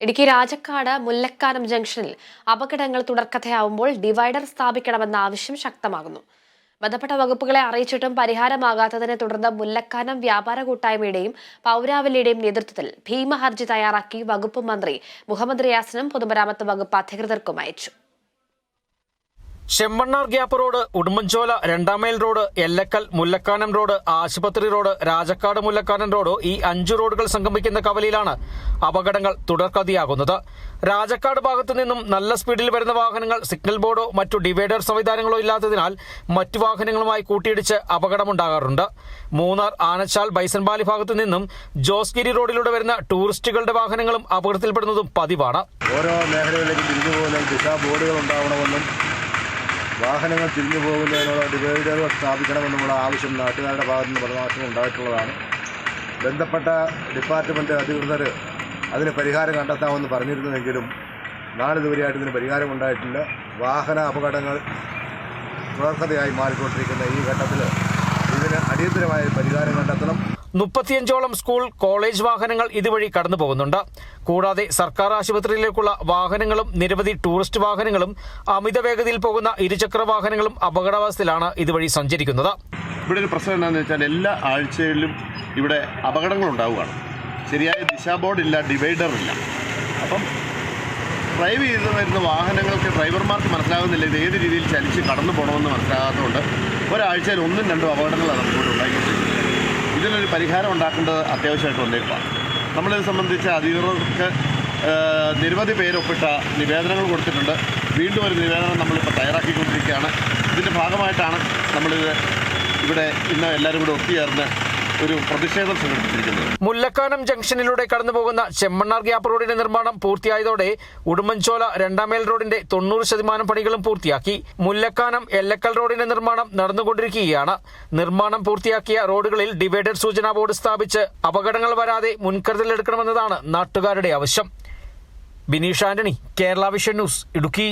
ഇടുക്കി രാജക്കാട് മുല്ലക്കാനം ജംഗ്ഷനിൽ അപകടങ്ങൾ തുടർക്കഥയാവുമ്പോൾ ഡിവൈഡർ സ്ഥാപിക്കണമെന്ന ആവശ്യം ശക്തമാകുന്നു. ബന്ധപ്പെട്ട വകുപ്പുകളെ അറിയിച്ചിട്ടും പരിഹാരമാകാത്തതിനെ തുടർന്ന് മുല്ലക്കാനം വ്യാപാര കൂട്ടായ്മയുടെയും പൗരാവലിയുടെയും നേതൃത്വത്തിൽ ഭീമഹർജി തയ്യാറാക്കി വകുപ്പ് മന്ത്രി മുഹമ്മദ് റിയാസിനും പൊതുമരാമത്ത് വകുപ്പ് അധികൃതർക്കും അയച്ചു. ചെമ്മണ്ണാർ ഗ്യാപ്പ് റോഡ് ഉടുമ്പൻചോല രണ്ടാം mile road Ellakkal Mullakkanam road ആശുപത്രി റോഡ് രാജക്കാട് മുല്ലക്കാനം റോഡ് ഈ അഞ്ചു റോഡുകൾ സംഗമിക്കുന്ന കവലയിലാണ് അപകടങ്ങൾ തുടർക്കഥയാകുന്നത്. രാജക്കാട് ഭാഗത്തു നിന്നും നല്ല സ്പീഡിൽ വരുന്ന വാഹനങ്ങൾ സിഗ്നൽ ബോർഡോ മറ്റു ഡിവൈഡർ സംവിധാനങ്ങളോ ഇല്ലാത്തതിനാൽ മറ്റു വാഹനങ്ങളുമായി കൂട്ടിയിടിച്ച് അപകടമുണ്ടാകാറുണ്ട്. മൂന്നാർ ആനച്ചാൽ ബൈസൻപാലി ഭാഗത്തു നിന്നും ജോസ്ഗിരി റോഡിലൂടെ വരുന്ന ടൂറിസ്റ്റുകളുടെ വാഹനങ്ങളും അപകടത്തിൽപ്പെടുന്നതും പതിവാണ്. ഓരോ മേഖലകളിലേക്ക് തിരിഞ്ഞു ദിശാ ബോർഡുകൾ ഉണ്ടാവണമെന്നും വാഹനങ്ങൾ തിരിഞ്ഞു പോകുന്നതിനുള്ള ഡിവൈഡറുകൾ സ്ഥാപിക്കണമെന്നുള്ള ആവശ്യം നാട്ടുകാരുടെ ഭാഗത്തു നിന്ന് പരമാവശ്യം ഉണ്ടായിട്ടുള്ളതാണ്. ബന്ധപ്പെട്ട ഡിപ്പാർട്ട്മെന്റ് അധികൃതർ അതിന് പരിഹാരം കണ്ടെത്താമെന്ന് പറഞ്ഞിരുന്നുവെങ്കിലും നാളിതുവരെയായിട്ട് ഇതിന് പരിഹാരം ഉണ്ടായിട്ടില്ല വാഹന അപകടങ്ങൾ തുടർക്കഥയായി മാറിക്കൊണ്ടിരിക്കുന്ന ഈ ഘട്ടത്തിൽ ഇതിന് അടിയന്തരമായ പരിഹാരം കണ്ടെത്തണം. മുപ്പത്തിയഞ്ചോളം സ്കൂൾ കോളേജ് വാഹനങ്ങൾ ഇതുവഴി കടന്നു പോകുന്നുണ്ട് കൂടാതെ സർക്കാർ ആശുപത്രിയിലേക്കുള്ള വാഹനങ്ങളും നിരവധി ടൂറിസ്റ്റ് വാഹനങ്ങളും അമിത വേഗതയിൽ പോകുന്ന ഇരുചക്ര വാഹനങ്ങളും അപകടാവസ്ഥയിലാണ് ഇതുവഴി സഞ്ചരിക്കുന്നത്. ഇവിടെ ഒരു പ്രശ്നം എന്താണെന്ന് വെച്ചാൽ എല്ലാ ആഴ്ചയിലും ഇവിടെ അപകടങ്ങൾ ഉണ്ടാവുകയാണ് ശരിയായ ദിശാ ഇല്ല ഡിവൈഡർ ഇല്ല. അപ്പം ഡ്രൈവ് ചെയ്ത് വരുന്ന വാഹനങ്ങൾക്ക് ഡ്രൈവർമാർക്ക് മനസ്സിലാകുന്നില്ല ഇത് ഏത് രീതിയിൽ ചലിച്ച് കടന്നു പോകണമെന്ന് മനസ്സിലാകാത്തതുകൊണ്ട് ഒരാഴ്ചയിൽ ഒന്നും രണ്ടും അപകടങ്ങളാണ് നമുക്കിവിടെ ഇതിനൊരു പരിഹാരം ഉണ്ടാക്കേണ്ടത് അത്യാവശ്യമായിട്ട് വന്നേക്കാം നമ്മളിത് സംബന്ധിച്ച് അധികൃതർക്ക് നിരവധി പേരൊപ്പിട്ട നിവേദനങ്ങൾ കൊടുത്തിട്ടുണ്ട്. വീണ്ടും ഒരു നിവേദനം നമ്മളിപ്പോൾ തയ്യാറാക്കിക്കൊണ്ടിരിക്കുകയാണ്. ഇതിന്റെ ഭാഗമായിട്ടാണ് നമ്മളിത് ഇവിടെ ഇന്ന് എല്ലാവരും കൂടെ ഒത്തുചേർന്ന് ഒരു പ്രതിഷേധം സംഘടിപ്പിച്ചിരിക്കുന്നത്. മുല്ലക്കാനം ജംഗ്ഷനിലൂടെ കടന്നുപോകുന്ന ചെമ്മണ്ണാർ ഗ്യാപ്പ് റോഡിന്റെ നിർമ്മാണം പൂർത്തിയായതോടെ ഉടുമ്പൻചോല രണ്ടാം മൈൽ റോഡിന്റെ തൊണ്ണൂറ് ശതമാനം പണികളും പൂർത്തിയാക്കി. മുല്ലക്കാനം എല്ലക്കൽ റോഡിന്റെ നിർമ്മാണം നടന്നുകൊണ്ടിരിക്കുകയാണ്. നിർമ്മാണം പൂർത്തിയാക്കിയ റോഡുകളിൽ ഡിവൈഡർ സൂചനാ ബോർഡ് സ്ഥാപിച്ച് അപകടങ്ങൾ വരാതെ മുൻകരുതൽ മുൻകരുതലെടുക്കണമെന്നതാണ് നാട്ടുകാരുടെ ആവശ്യം. Bineesh Antony Kerala vision news Idukki.